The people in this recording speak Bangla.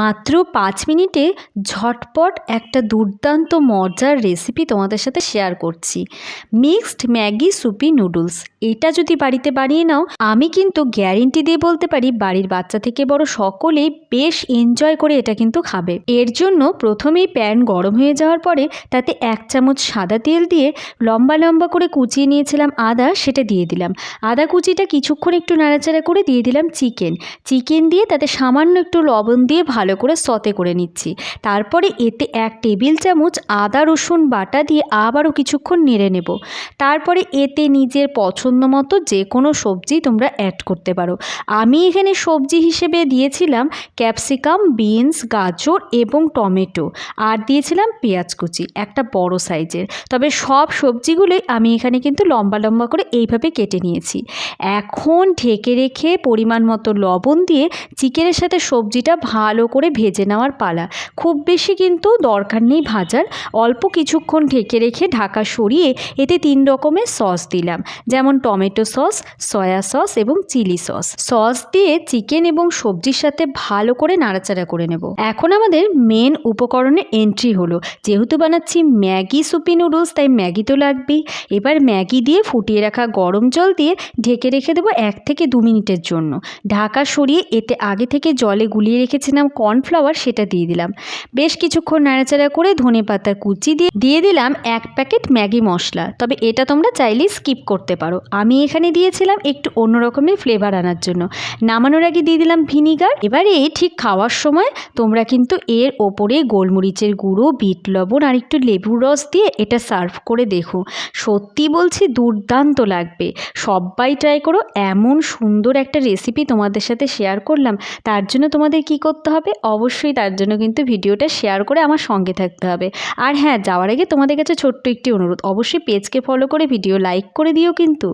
মাত্র পাঁচ মিনিটে ঝটপট একটা দুর্দান্ত, মজার রেসিপি তোমাদের সাথে শেয়ার করছি। মিক্সড ম্যাগি সুপি নুডলস এটা যদি বাড়িতে বানিয়ে নাও, আমি কিন্তু গ্যারেন্টি দিয়ে বলতে পারি, বাড়ির বাচ্চা থেকে বড় সকলেই বেশ এনজয় করে এটা কিন্তু খাবে। এর জন্য প্রথমেই প্যান গরম হয়ে যাওয়ার পরে তাতে এক চামচ সাদা তেল দিয়ে লম্বা লম্বা করে কুচিয়ে নিয়েছিলাম আদা, সেটা দিয়ে দিলাম। আদা কুচিটা কিছুক্ষণ একটু নাড়াচাড়া করে দিয়ে দিলাম চিকেন চিকেন দিয়ে তাতে সামান্য একটু লবণ দিয়ে ভালো করে সতে করে নিচ্ছি। তারপরে এতে এক টেবিল চামচ আদা, রসুন বাটা দিয়ে আবারও কিছুক্ষণ নেড়ে নেব। তারপরে এতে নিজের পছন্দ মতো যে কোনো সবজি তোমরা অ্যাড করতে পারো। আমি এখানে সবজি হিসেবে দিয়েছিলাম ক্যাপসিকাম, বিনস, গাজর এবং টমেটো। আর দিয়েছিলাম পেঁয়াজ কুচি, একটা বড় সাইজের। তবে সব সবজিগুলোই আমি এখানে কিন্তু লম্বা লম্বা করে এইভাবে কেটে নিয়েছি। এখন ঢেকে রেখে পরিমাণ মতো লবণ দিয়ে চিকেনের সাথে সবজিটা ভালো করে ভেজে নেওয়ার পালা। খুব বেশি কিন্তু দরকার নেই ভাজার। অল্প কিছুক্ষণ ঢেকে রেখে ঢাকা সরিয়ে এতে তিন রকমের সস দিলাম। যেমন টমেটো সস, সয়া সস এবং চিলি সস। সস দিয়ে চিকেন এবং সবজির সাথে ভালো করে নাড়াচাড়া করে নেব। এখন আমাদের মেন উপকরণে এন্ট্রি হলো। যেহেতু বানাচ্ছি ম্যাগি সুপি নুডলস, তাই ম্যাগি তো লাগবেই। এবার ম্যাগি দিয়ে ফুটিয়ে রাখা গরম জল দিয়ে ঢেকে রেখে দেবো এক থেকে দু মিনিটের জন্য। ঢাকা সরিয়ে এতে আগে থেকে জলে গুলিয়ে রেখেছিলাম কর্নফ্লাওয়ার সেটা দিয়ে দিলাম। বেশ কিছুক্ষণ নাড়াচাড়া করে ধনে পাতার কুচি দিয়ে দিয়ে দিলাম এক প্যাকেট ম্যাগি মশলা। তবে এটা তোমরা চাইলেই স্কিপ করতে পারো। আমি এখানে দিয়েছিলাম একটু অন্য রকমের ফ্লেভার আনার জন্য। নামানোর আগে দিয়ে দিলাম ভিনিগার। এবারে ঠিক খাওয়ার সময় তোমরা কিন্তু এর ওপরে গোলমরিচের গুঁড়ো, বিট লবণ আর একটু লেবুর রস দিয়ে এটা সার্ভ করে দেখো। সত্যি বলছি দুর্দান্ত লাগবে। সবাই ট্রাই করো। এমন সুন্দর একটা রেসিপি তোমাদের সাথে শেয়ার করলাম। তার জন্য তোমাদের কি করতে হবে, অবশ্যই তার জন্য কিন্তু ভিডিওটা শেয়ার করে আমার সঙ্গে থাকতে হবে। আর হ্যাঁ যাওয়ার আগে তোমাদের কাছে ছোট্ট একটি অনুরোধ, অবশ্যই পেজকে ফলো করে ভিডিও লাইক করে দিও কিন্তু।